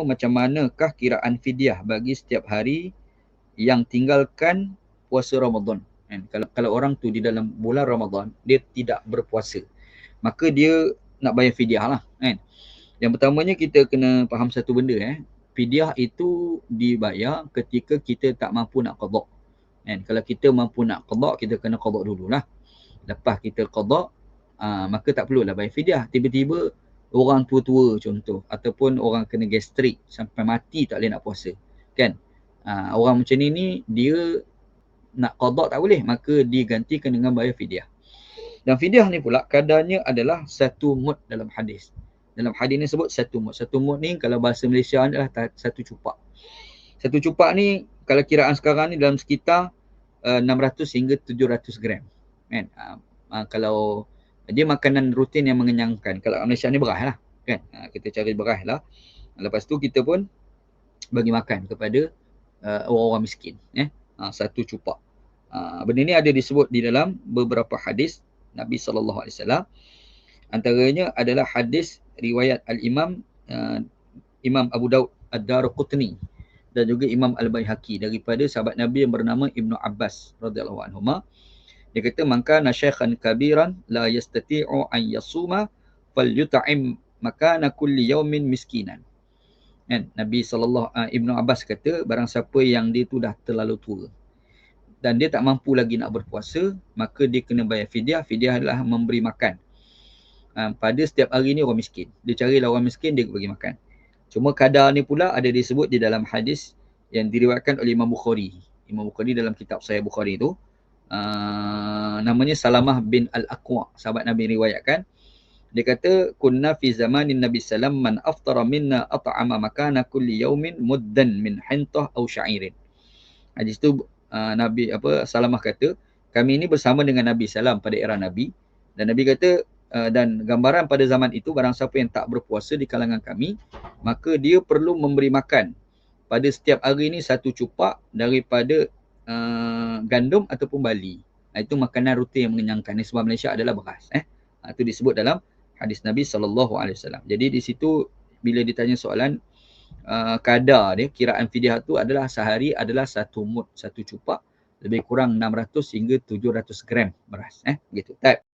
macam manakah kiraan fidyah bagi setiap hari yang tinggalkan puasa Ramadan. Kan? Kalau kalau orang tu di dalam bulan Ramadan dia tidak berpuasa, maka dia nak bayar fidyah lah. Kan? Yang pertamanya kita kena faham satu benda eh. Fidyah itu dibayar ketika kita tak mampu nak qada. Kan? Kalau kita mampu nak qada, kita kena qada dululah. Lepas kita qada, uh, maka tak perlulah bayar fidyah. Tiba-tiba orang tua-tua contoh ataupun orang kena gastrik sampai mati tak boleh nak puasa kan? Uh, orang macam ni ni dia nak qada tak boleh maka digantikan dengan bayar fidyah. Dan fidyah ni pula kadarnya adalah satu mud dalam hadis. Dalam hadis ni sebut satu mud satu mud ni kalau bahasa Malaysia adalah satu cupak. Satu cupak ni kalau kiraan sekarang ni dalam sekitar uh, 600 hingga 700 gram kan? Uh, uh, kalau dia makanan rutin yang mengenyangkan. Kalau Malaysia ni beras lah. Kan? Ha, kita cari beras lah. Lepas tu kita pun bagi makan kepada uh, orang-orang miskin. Eh? Ha, satu cupak. Ha, benda ni ada disebut di dalam beberapa hadis Nabi SAW. Antaranya adalah hadis riwayat Al-Imam uh, Imam Abu Daud Ad-Dar Qutni dan juga Imam Al-Bayhaqi daripada sahabat Nabi yang bernama Ibnu Abbas radhiyallahu anhu. Dia kata maka nasyakhan kabiran la yastati'u an yasuma falyut'im makana kulli yawmin miskinan. Kan Nabi sallallahu uh, Ibnu Abbas kata barang siapa yang dia tu dah terlalu tua dan dia tak mampu lagi nak berpuasa maka dia kena bayar fidyah. Fidyah adalah memberi makan. Uh, pada setiap hari ni orang miskin. Dia carilah orang miskin dia bagi makan. Cuma kadar ni pula ada disebut di dalam hadis yang diriwayatkan oleh Imam Bukhari. Imam Bukhari dalam kitab Sahih Bukhari tu Ah, namanya Salamah bin Al-Aqwa sahabat Nabi riwayatkan. Dia kata kunna fi zamanin Nabi sallam man aftara minna at'ama makana kulli yawmin muddan min hintah aw sya'irin hadis tu uh, Nabi apa Salamah kata kami ini bersama dengan Nabi sallam pada era Nabi. Dan Nabi kata uh, dan gambaran pada zaman itu barang siapa yang tak berpuasa di kalangan kami maka dia perlu memberi makan. Pada setiap hari ini satu cupak daripada uh, gandum ataupun bali. Itu makanan rutin yang mengenyangkan. Sebab Malaysia adalah beras. Eh? Itu disebut dalam hadis Nabi SAW. Jadi di situ bila ditanya soalan uh, kadar dia, kiraan fidyah tu adalah sehari adalah satu mut, satu cupak. Lebih kurang 600 hingga 700 gram beras. Eh? Gitu. Type.